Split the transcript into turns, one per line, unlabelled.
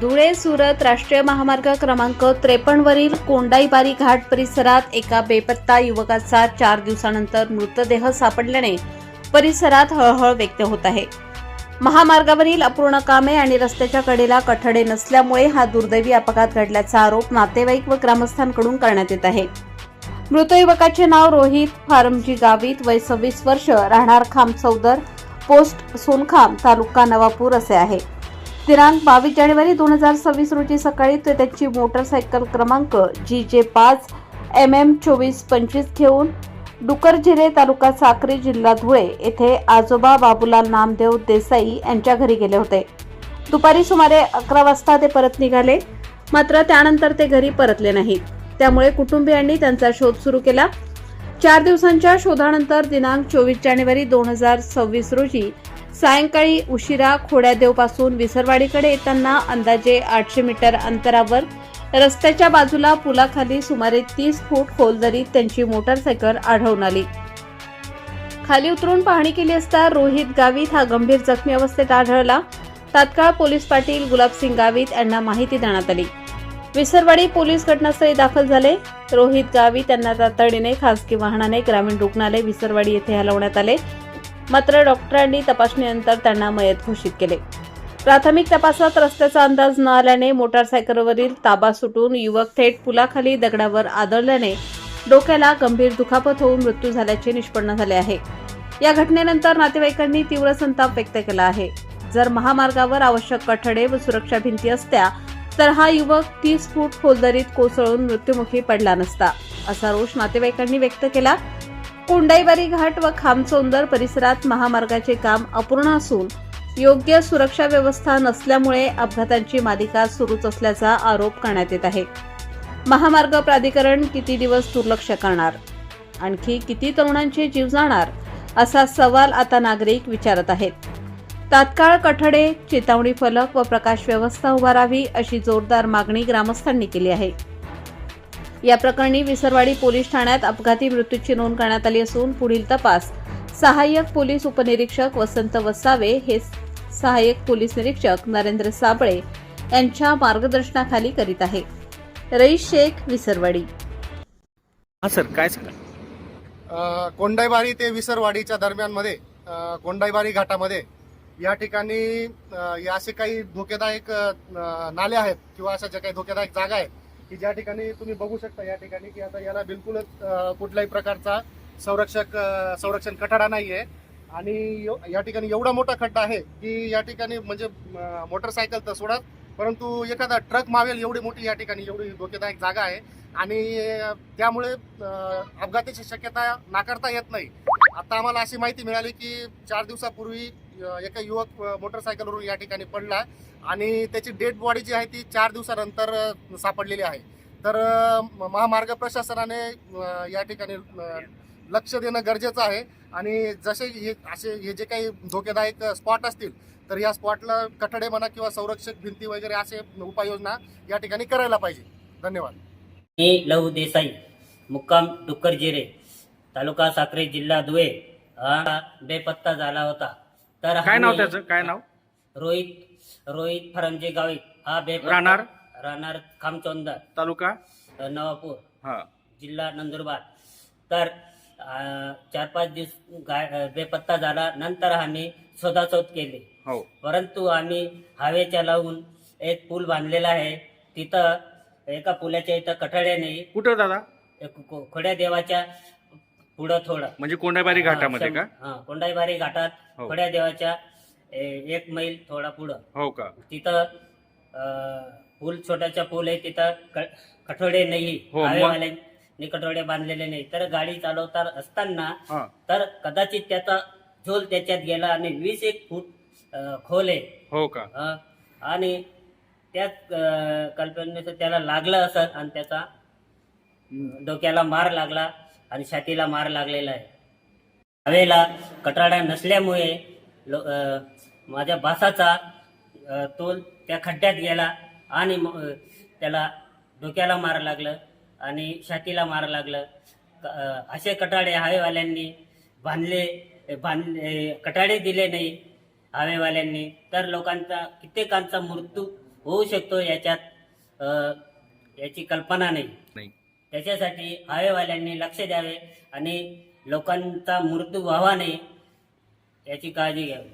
धुळे सुरत राष्ट्रीय महामार्ग क्रमांक त्रेपन्नवरील कोंडाईबारी घाट परिसरात एका बेपत्ता युवकाचा चार दिवसानंतर मृतदेह सापडल्याने परिसरात हळहळ व्यक्त होत आहे. महामार्गावरील अपूर्ण कामे आणि रस्त्याच्या कडेला कठडे नसल्यामुळे हा दुर्दैवी अपघात घडल्याचा आरोप नातेवाईक व ग्रामस्थांकडून करण्यात येत आहे. मृत युवकाचे नाव रोहित फारमजी गावित वय सव्वीस वर्ष राहणार खामचौदर पोस्ट सोनखाम तालुका नवापूर असे आहे. दिनांक बावीस जानेवारी दोन हजार सव्वीस रोजी सकाळी ते त्याची मोटरसायकल क्रमांक जी जे पाच एम एम चोवीस पंचवीस घेऊन डुकरझिरे तालुका साक्री जिल्हा धुळे येथे आजोबा बाबूलाल नामदेव देसाई यांच्या घरी गेले होते. दुपारी सुमारे अकरा वाजता ते परत निघाले. मात्र त्यानंतर ते घरी परतले नाहीत त्यामुळे कुटुंबियांनी त्यांचा शोध सुरू केला. चार दिवसांच्या शोधानंतर दिनांक चोवीस जानेवारी दोन हजार सव्वीस रोजी सायंकाळी उशिरा खोड्यादेवपासून विसरवाडीकडे येताना अंदाजे आठशे मीटर अंतरावर रस्त्याच्या बाजूला पुलाखाली सुमारे तीस फूट खोल दरीत त्यांची मोटारसायकल आढळून आली. खाली उतरून पाहणी केली असता रोहित गावित हा गंभीर जखमी अवस्थेत आढळला. तात्काळ पोलीस पाटील गुलाबसिंग गावित यांना माहिती देण्यात आली. विसरवाडी पोलीस घटनास्थळी दाखल झाले. रोहित गावित यांना तातडीने खासगी वाहनाने ग्रामीण रुग्णालय विसरवाडी येथे हलवण्यात आले. मात्र डॉक्टरांनी तपासणीनंतर त्यांना मयत घोषित केले. प्राथमिक तपासात रस्त्याचा अंदाज न आल्याने मोटारसायकलवरील ताबा सुटून युवक थेट पुलाखाली दगडावर आदळल्याने डोक्याला गंभीर दुखापत होऊन मृत्यू झाल्याचे निष्पन्न झाले आहे. या घटनेनंतर नातेवाईकांनी तीव्र संताप व्यक्त केला आहे. जर महामार्गावर आवश्यक कठडे व सुरक्षा भिंती असत्या तर हा युवक तीस फूट खोलदरीत कोसळून मृत्युमुखी पडला नसता असा रोष नातेवाईकांनी व्यक्त केला. कोंडाईबारी घाट व खामचोंदर परिसरात महामार्गाचे काम अपूर्ण असून योग्य सुरक्षा व्यवस्था नसल्यामुळे अपघातांची मालिका सुरूच असल्याचा आरोप करण्यात येत आहे. महामार्ग प्राधिकरण किती दिवस दुर्लक्ष करणार? आणखी किती तरुणांचे जीव जाणार? असा सवाल आता नागरिक विचारत आहेत. तात्काळ कठडे चेतावणी फलक व प्रकाश व्यवस्था उभारावी अशी जोरदार मागणी ग्रामस्थांनी केली आहे. या प्रकरणी विसरवाडी पोलीस ठाण्यात अपघाती मृत्यूची नोंद करण्यात आली असून पुढील तपास सहाय्यक पोलीस उपनिरीक्षक वसंत वसावे हे सहाय्यक पोलीस निरीक्षक नरेंद्र साबळे यांच्या मार्गदर्शनाखाली करीत आहे. रईस शेख विसरवाडी.
हा सर काय सांगा
कोंडाईबारी ते विसरवाडीच्या दरम्यानमध्ये अ, कोंडाईबारी घाटामध्ये या ठिकाणी असे काही धोकेदायक नाले आहेत किंवा अशा ज्या काही धोकेदायक जागा आहेत की ज्या ठिकाणी तुम्ही बघू शकता या ठिकाणी की आता याला बिलकुलच कुठल्याही प्रकारचा संरक्षक संरक्षण कठाडा नाही आहे आणि या ठिकाणी एवढा मोठा खड्डा आहे की या ठिकाणी म्हणजे मोटरसायकल तर सोडत परंतु एखादा ट्रक मावेल एवढी मोठी या ठिकाणी एवढी धोकेदायक जागा आहे. आणि त्यामुळे अपघाताची शक्यता नाकारता येत नाही. आता आम्हाला अशी माहिती मिळाली की चार दिवसापूर्वी एका युवक मोटरसायकलवरून या ठिकाणी पडला आणि त्याची डेड बॉडी जी आहे ती चार दिवसानंतर सापडलेली आहे. तर महामार्ग प्रशासनाने या ठिकाणी लक्ष देणं गरजेचं आहे. आणि जसे हे असे हे जे काही धोकेदायक स्पॉट असतील तर या स्पॉटला कठडे म्हणा किंवा संरक्षक भिंती वगैरे असे उपाययोजना या ठिकाणी करायला पाहिजे. धन्यवाद.
मी लहू देसाई मुक्काम डुक्करजिरे तालुका साक्री जिल्हा धुळे हा बेपत्ता झाला होता. तर
काय नाव त्याचं? काय नाव?
रोहित रोहित फरंजे गावित हा बेपत्ता
राहणार?
राहणार खामचौंदर
तालुका?
नवापूर.
हा.
जिल्हा नंदुरबार. तर चार पाच दिवस गाय बेपत्ता झाला. नंतर आम्ही शोधाशोध केली.
हो.
परंतु आम्ही हवेच्या लावून एक पूल बांधलेला आहे. तिथं एका पुलाच्या इथं कठड्याने
कुठं दादा?
खोड्या देवाच्या पुढं थोडं.
म्हणजे कोंडाबारी घाटामध्ये का?
हा कोंडाईबारी घाटात
हो.
खोड्या देवाच्या ए- एक मैल थोडा पुढं.
हो का?
तिथं अं, पूल छोटाचा पूल आहे तिथं क- कठोडे नाही
हो, मग?
कठोडे बांधलेले नाही. तर गाडी चालवता असताना
हा.
तर कदाचित त्याचा झोल त्याच्यात गेला आणि वीस एक फूट अं, खोल आहे.
हो का?
अं, आणि त्याच अं, कल्पनेचं त्याला लागलं असत आणि त्याचा डोक्याला मार लागला. आणि छातीला मार लागलेला आहे. हवेला कटाडा नसल्यामुळे लो माझ्या बासाचा तोल त्या खड्ड्यात गेला आणि त्याला डोक्याला मार लागलं आणि छातीला मार लागलं. क- असे कटाडे हवेवाल्यांनी बांधले बांधले कटाडे दिले नाही हवेवाल्यांनी. तर लोकांचा कित्येकांचा मृत्यू होऊ शकतो याच्यात याची कल्पना नाही. त्याच्यासाठी हवेवाल्यांनी लक्ष द्यावे आणि लोकांचा मृत्यू व्हावा नाही याची काळजी घ्यावी.